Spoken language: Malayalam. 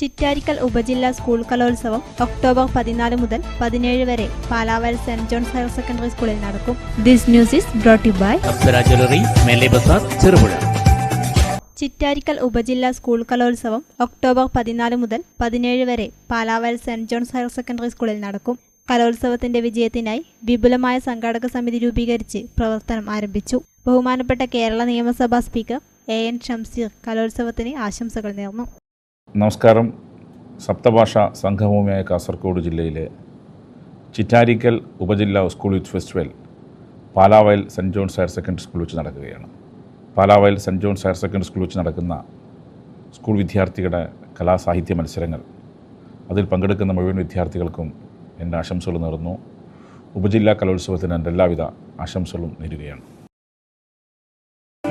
ചിറ്റാരിക്കൽ ഉപജില്ലാ സ്കൂൾ കലോത്സവം ഒക്ടോബർ പതിനാല് മുതൽ പതിനേഴ് വരെ Palaval saint John's higher secondary സ്കൂളിൽ നടക്കും. This news is brought by Cherupuzha. Chittarikkal ഉപജില്ലാ സ്കൂൾ കലോത്സവം ഒക്ടോബർ പതിനാല് മുതൽ പതിനേഴ് വരെ Palaval saint John's higher secondary സ്കൂളിൽ നടക്കും. കലോത്സവത്തിന്റെ വിജയത്തിനായി വിപുലമായ സംഘാടക സമിതി രൂപീകരിച്ച് പ്രവർത്തനം ആരംഭിച്ചു. ബഹുമാനപ്പെട്ട കേരള നിയമസഭാ സ്പീക്കർ എ എൻ ഷംസീർ കലോത്സവത്തിന് ആശംസകൾ നേർന്നു. നമസ്കാരം. സപ്തഭാഷ സംഘഭൂമിയായ കാസർഗോഡ് ജില്ലയിലെ ചിറ്റാരിക്കൽ ഉപജില്ലാ school youth festival Palavayal saint John's higher secondary school വെച്ച് നടക്കുകയാണ്. Palavayal saint John's higher secondary school വെച്ച് നടക്കുന്ന സ്കൂൾ വിദ്യാർത്ഥികളുടെ കലാസാഹിത്യ മത്സരങ്ങൾ. അതിൽ പങ്കെടുക്കുന്ന മുഴുവൻ വിദ്യാർത്ഥികൾക്കും എന്റെ ആശംസകൾ നേർന്നു. ഉപജില്ലാ കലോത്സവത്തിന് എന്റെ എല്ലാവിധ ആശംസകളും നേരുകയാണ്.